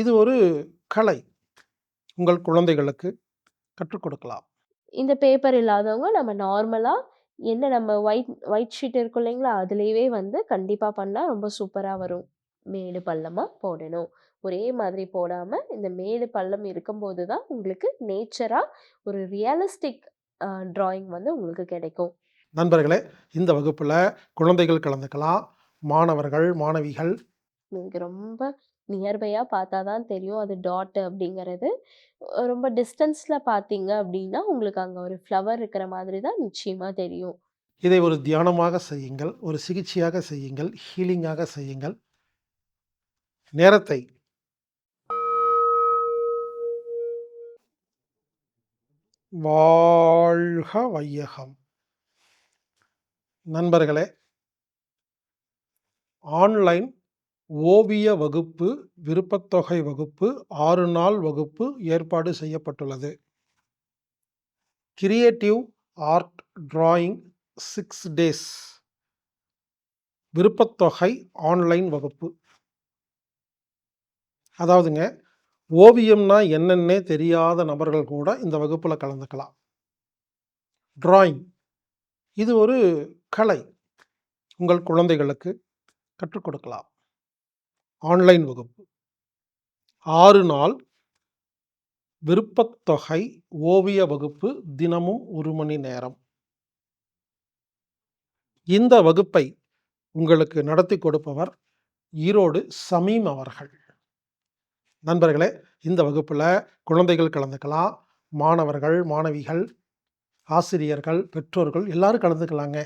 இது ஒரு கலை. உங்கள் குழந்தைகளுக்கு கற்றுக் கொடுக்கலாம். இந்த பேப்பர் இல்லாதவங்க நம்ம நார்மலா என்ன நம்ம ஒயிட் ஒயிட் ஷீட் இருக்கும் இல்லைங்களா? அதிலேயே வந்து கண்டிப்பா பண்ணா ரொம்ப சூப்பரா வரும். மேடு பள்ளமா போடணும். ஒரே மாதிரி போடாம, இந்த மேடு பள்ளம் இருக்கும்போது தான் உங்களுக்கு நேச்சரா ஒரு ரியலிஸ்டிக் ட்ராயிங் வந்து உங்களுக்கு கிடைக்கும். நண்பர்களே, இந்த வகுப்புல குழந்தைகள் கலந்துக்கலாம். மாணவர்கள், மாணவிகள் உங்களுக்கு ரொம்ப நியர்பையாக பார்த்தா தான் தெரியும். அது டாட் அப்படிங்கிறது. ரொம்ப டிஸ்டன்ஸில் பார்த்தீங்க அப்படின்னா, உங்களுக்கு அங்கே ஒரு ஃப்ளவர் இருக்கிற மாதிரி தான் நிச்சயமாக தெரியும். இதை ஒரு தியானமாக செய்யுங்கள். ஒரு சிகிச்சையாக செய்யுங்கள். ஹீலிங்காக செய்யுங்கள். நேரத்தை வாழ்க வையகம். நண்பர்களே ஆன்லைன் ஓவிய வகுப்பு, விருப்பத்தொகை வகுப்பு, ஆறு நாள் வகுப்பு ஏற்பாடு செய்யப்பட்டுள்ளது. Creative art drawing six days விருப்பத்தொகை online வகுப்பு. அதாவதுங்க, ஓவியம்னா என்னென்னே தெரியாத நபர்கள் கூட இந்த வகுப்பில் கலந்துக்கலாம். டிராயிங் இது ஒரு கலை. உங்கள் குழந்தைகளுக்கு கற்றுக் கொடுக்கலாம். ஆன்லைன் வகுப்பு. ஆறு நாள் விருப்பத்தொகை ஓவிய வகுப்பு தினமும் ஒரு மணி நேரம். இந்த வகுப்பை உங்களுக்கு நடத்திக் கொடுப்பவர் ஈரோடு சமீம் அவர்கள். நண்பர்களே, இந்த வகுப்பில் குழந்தைகள் கலந்துக்கலாம். மாணவர்கள், மாணவிகள், ஆசிரியர்கள், பெற்றோர்கள் எல்லாரும் கலந்துக்கலாங்க.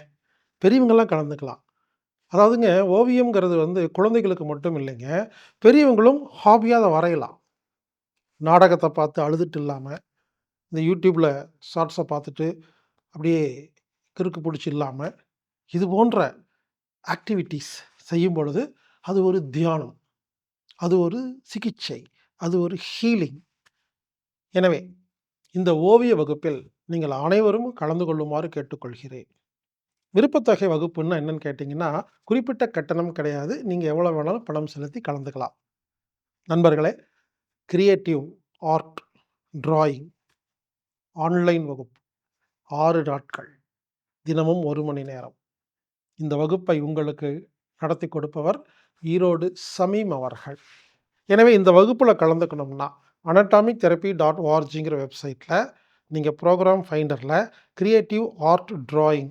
பெரியவங்கள்லாம் கலந்துக்கலாம். அதாவதுங்க ஓவியம்ங்கிறது வந்து குழந்தைகளுக்கு மட்டும் இல்லைங்க. பெரியவங்களும் ஹாபியாக அதை வரையலாம். நாடகத்தை பார்த்து அழுதுட்டு இல்லாமல் இந்த யூடியூப்பில் ஷார்ட்ஸை பார்த்துட்டு அப்படியே கிறுக்கு பிடிச்சி இல்லாமல் இது போன்ற ஆக்டிவிட்டீஸ் செய்யும் பொழுது, அது ஒரு தியானம். அது ஒரு சிகிச்சை. அது ஒரு ஹீலிங். எனவே, இந்த ஓவிய வகுப்பில் நீங்கள் அனைவரும் கலந்து கொள்ளுமாறு கேட்டுக்கொள்கிறேன். விருப்பத்தொகை வகுப்புன்னா என்னன்னு கேட்டிங்கன்னா குறிப்பிட்ட கட்டணம் கிடையாது. நீங்கள் எவ்வளோ வேணாலும் பணம் செலுத்தி கலந்துக்கலாம். நண்பர்களே, கிரியேட்டிவ் ஆர்ட் டிராயிங் ஆன்லைன் வகுப்பு. ஆறு நாட்கள். தினமும் ஒரு மணி நேரம். இந்த வகுப்பை உங்களுக்கு நடத்தி கொடுப்பவர் ஈரோடு சமீம் அவர்கள். எனவே இந்த வகுப்பில் கலந்துக்கணும்னா, அனட்டாமிக் தெரப்பி டாட் ஓஆர்ஜிங்கிற வெப்சைட்டில் நீங்கள் ப்ரோக்ராம் ஃபைண்டரில் க்ரியேட்டிவ் ஆர்ட் ட்ராயிங்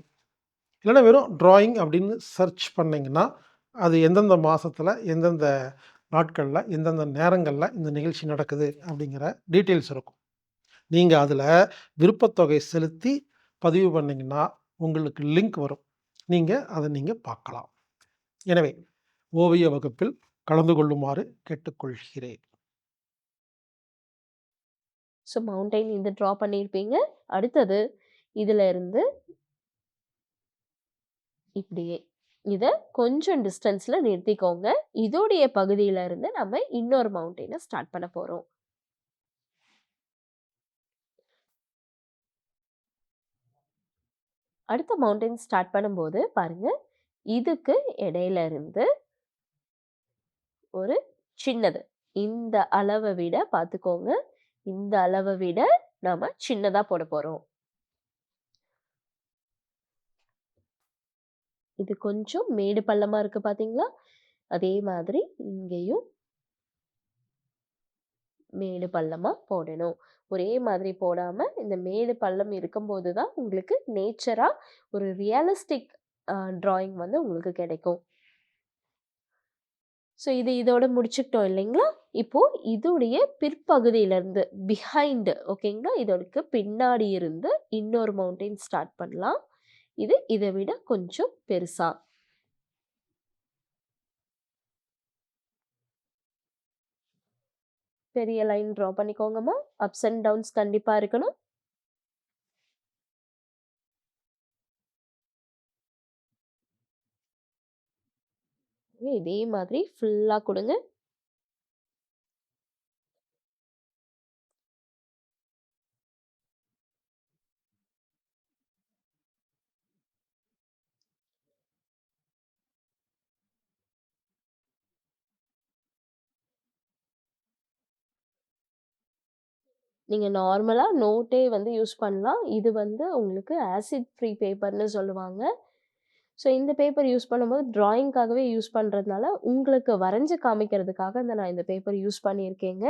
இல்லைன்னா வெறும் ட்ராயிங் அப்படின்னு சர்ச் பண்ணிங்கன்னா அது எந்தெந்த மாதத்தில் எந்தெந்த நாட்களில் எந்தெந்த நேரங்களில் இந்த நிகழ்ச்சி நடக்குது அப்படிங்கிற டீட்டெயில்ஸ் இருக்கும். நீங்கள் அதில் விருப்பத்தொகை செலுத்தி பதிவு பண்ணிங்கன்னா உங்களுக்கு லிங்க் வரும். நீங்கள் அதை நீங்கள் பார்க்கலாம். எனவே, ஓவிய வகுப்பில் கலந்து கொள்ளுமாறு கேட்டுக்கொள்கிறேன். ஸோ மவுண்டைன் இது ட்ரா பண்ணியிருப்பீங்க. அடுத்தது இதில் இருந்து இப்படியே இதை கொஞ்சம் டிஸ்டன்ஸில் நிறுத்திக்கோங்க. இதோடைய பகுதியிலிருந்து நம்ம இன்னொரு மவுண்டெயினை ஸ்டார்ட் பண்ண போகிறோம் அடுத்த மவுண்டைன் ஸ்டார்ட் பண்ணும்போது பாருங்க, இதுக்கு இடையில இருந்து ஒரு சின்னது. இந்த அளவை விட பார்த்துக்கோங்க. இந்த அளவை விட நாம் சின்னதாக போட போகிறோம் இது கொஞ்சம் மேடு பள்ளமாக இருக்குது பார்த்தீங்களா? அதே மாதிரி இங்கேயும் மேடு பள்ளமாக போடணும். ஒரே மாதிரி போடாமல் இந்த மேடு பள்ளம் இருக்கும்போது தான் உங்களுக்கு நேச்சராக ஒரு ரியலிஸ்டிக் ட்ராயிங் வந்து உங்களுக்கு கிடைக்கும். ஸோ இது இதோட முடிச்சுக்கிட்டோம் இல்லைங்களா? இப்போ இதுடைய பிற்பகுதியிலேருந்து பிஹைண்டு ஓகேங்களா? இதோட பின்னாடி இருந்து இன்னொரு மவுண்டைன் ஸ்டார்ட் பண்ணலாம். இது இத விட கொஞ்சம் பெருசா. பெரிய லைன் ட்ரா பண்ணிக்கோங்கம்மா. அப்ஸ் அண்ட் டவுன்ஸ் கண்டிப்பா இருக்கணும். இதே மாதிரி ஃபுல்லா கொடுங்க நீங்கள் நார்மலாக நோட்டே வந்து யூஸ் பண்ணலாம். இது வந்து உங்களுக்கு ஆசிட் ஃப்ரீ பேப்பர்னு சொல்லுவாங்க. ஸோ இந்த பேப்பர் யூஸ் பண்ணும்போது ட்ராயிங்க்காகவே யூஸ் பண்ணுறதுனால உங்களுக்கு வரைஞ்சி காமிக்கிறதுக்காக இந்த நான் இந்த பேப்பர் யூஸ் பண்ணியிருக்கேங்க.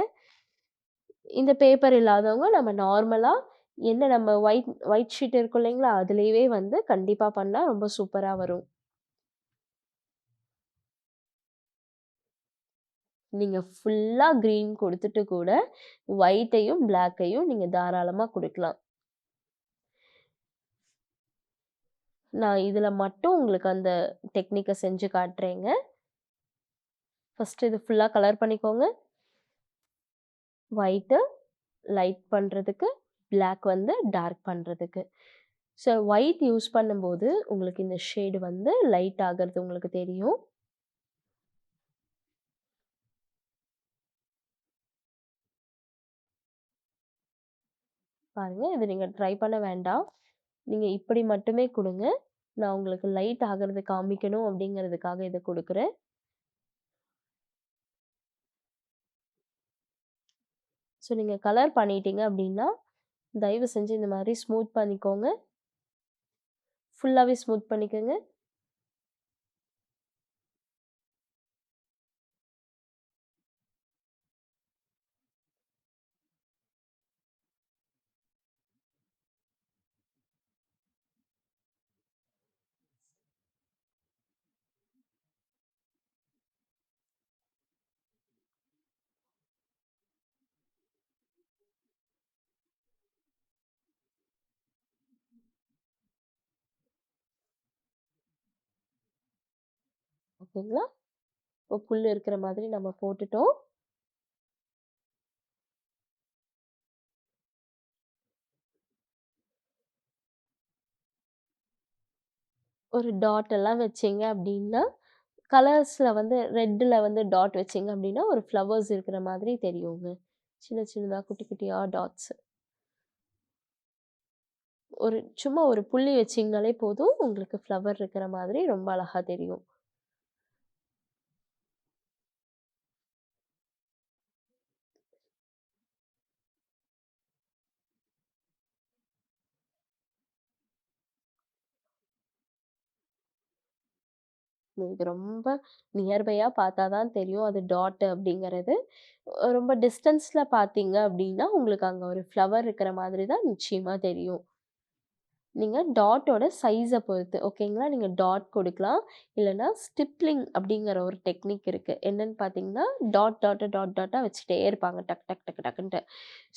இந்த பேப்பர் இல்லாதவங்க நம்ம நார்மலாக என்ன நம்ம ஒயிட் ஒயிட் ஷீட் இருக்கும் இல்லைங்களா? அதுலேயே வந்து கண்டிப்பாக பண்ணால் ரொம்ப சூப்பராக வரும். நீங்கள் ஃபுல்லாக க்ரீன் கொடுத்துட்டு கூட, ஒயிட்டையும், பிளாக்கையும் நீங்கள் தாராளமாக கொடுக்கலாம் நான் இதில் மட்டும் உங்களுக்கு அந்த டெக்னிக்கை செஞ்சு காட்டுறேங்க. ஃபஸ்ட்டு இது ஃபுல்லாக கலர் பண்ணிக்கோங்க. ஒயிட்டு லைட் பண்ணுறதுக்கு பிளாக் வந்து டார்க் பண்ணுறதுக்கு ஸோ ஒயிட் யூஸ் பண்ணும்போது, உங்களுக்கு இந்த ஷேடு வந்து லைட் ஆகிறது உங்களுக்கு தெரியும். பாருங்கள் இது நீங்கள் ட்ரை பண்ண வேண்டாம். நீங்கள் இப்படி மட்டுமே கொடுங்க நான் உங்களுக்கு லைட் ஆகிறது காமிக்கணும் அப்படிங்கிறதுக்காக இதை கொடுக்குறேன் ஸோ நீங்கள் கலர் பண்ணிட்டீங்க அப்படின்னா, தயவு செஞ்சு இந்த மாதிரி ஸ்மூத் பண்ணிக்கோங்க. ஃபுல்லாகவே ஸ்மூத் பண்ணிக்கோங்க ஓகேங்களா? இப்போ புல் இருக்கிற மாதிரி நம்ம போட்டுட்டோம். ஒரு டாட் எல்லாம் வச்சீங்க அப்படின்னா, கலர்ஸில் வந்து ரெட்டில் வந்து டாட் வச்சீங்க அப்படின்னா, ஒரு ஃப்ளவர்ஸ் இருக்கிற மாதிரி தெரியுங்க. சின்ன சின்னதாக குட்டி குட்டியாக டாட்ஸ். ஒரு சும்மா ஒரு புள்ளி வச்சிங்கனாலே போதும், உங்களுக்கு ஃப்ளவர் இருக்கிற மாதிரி ரொம்ப அழகாக தெரியும். இது ரொம்ப நியர்பையாக பார்த்தா தான் தெரியும். அது டாட் அப்படிங்கிறது. ரொம்ப டிஸ்டன்ஸில் பார்த்தீங்க அப்படின்னா, உங்களுக்கு அங்கே ஒரு ஃப்ளவர் இருக்கிற மாதிரி தான் நிச்சயமாக தெரியும். நீங்கள் டாட்டோட சைஸை பொறுத்து ஓகேங்களா? நீங்கள் டாட் கொடுக்கலாம் இல்லைன்னா ஸ்டிப்லிங் அப்படிங்கிற ஒரு டெக்னிக் இருக்குது என்னன்னு பார்த்தீங்கன்னா, டாட் டாட்டை டாட் டாட்டாக வச்சுட்டே இருப்பாங்க. டக் டக் டக் டக்குன்ட்டு.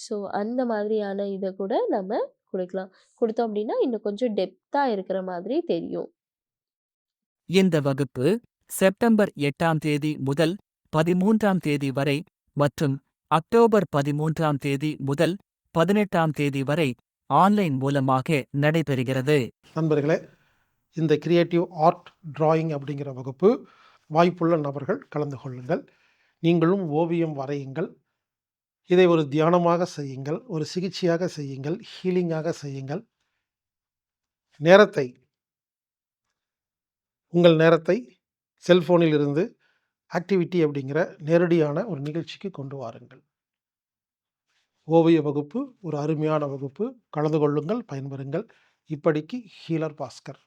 ஸோ அந்த மாதிரியான இதை கூட நம்ம கொடுக்கலாம் கொடுத்தோம் அப்படின்னா, இன்னும் கொஞ்சம் டெப்த்தாக இருக்கிற மாதிரி தெரியும். இந்த வகுப்பு செப்டம்பர் எட்டாம் தேதி முதல் பதிமூன்றாம் தேதி வரை மற்றும் அக்டோபர் பதிமூன்றாம் தேதி முதல் பதினெட்டாம் தேதி வரை ஆன்லைன் மூலமாக நடைபெறுகிறது. நண்பர்களே, இந்த கிரியேட்டிவ் ஆர்ட் டிராயிங் அப்படிங்கிற வகுப்பு வாய்ப்புள்ள நபர்கள் கலந்து கொள்ளுங்கள். நீங்களும் ஓவியம் வரையுங்கள். இதை ஒரு தியானமாக செய்யுங்கள். ஒரு சிகிச்சையாக செய்யுங்கள். ஹீலிங்காக செய்யுங்கள். நேரத்தை உங்கள் நேரத்தை செல்ஃபோனில் இருந்து ஆக்டிவிட்டி அப்படிங்கிற நேரடியான ஒரு நிகழ்ச்சிக்கு கொண்டு வாருங்கள். ஓவிய வகுப்பு ஒரு அருமையான வகுப்பு. கலந்து கொள்ளுங்கள், பயன்பெறுங்கள். இப்படிக்கு ஹீலர் பாஸ்கர்.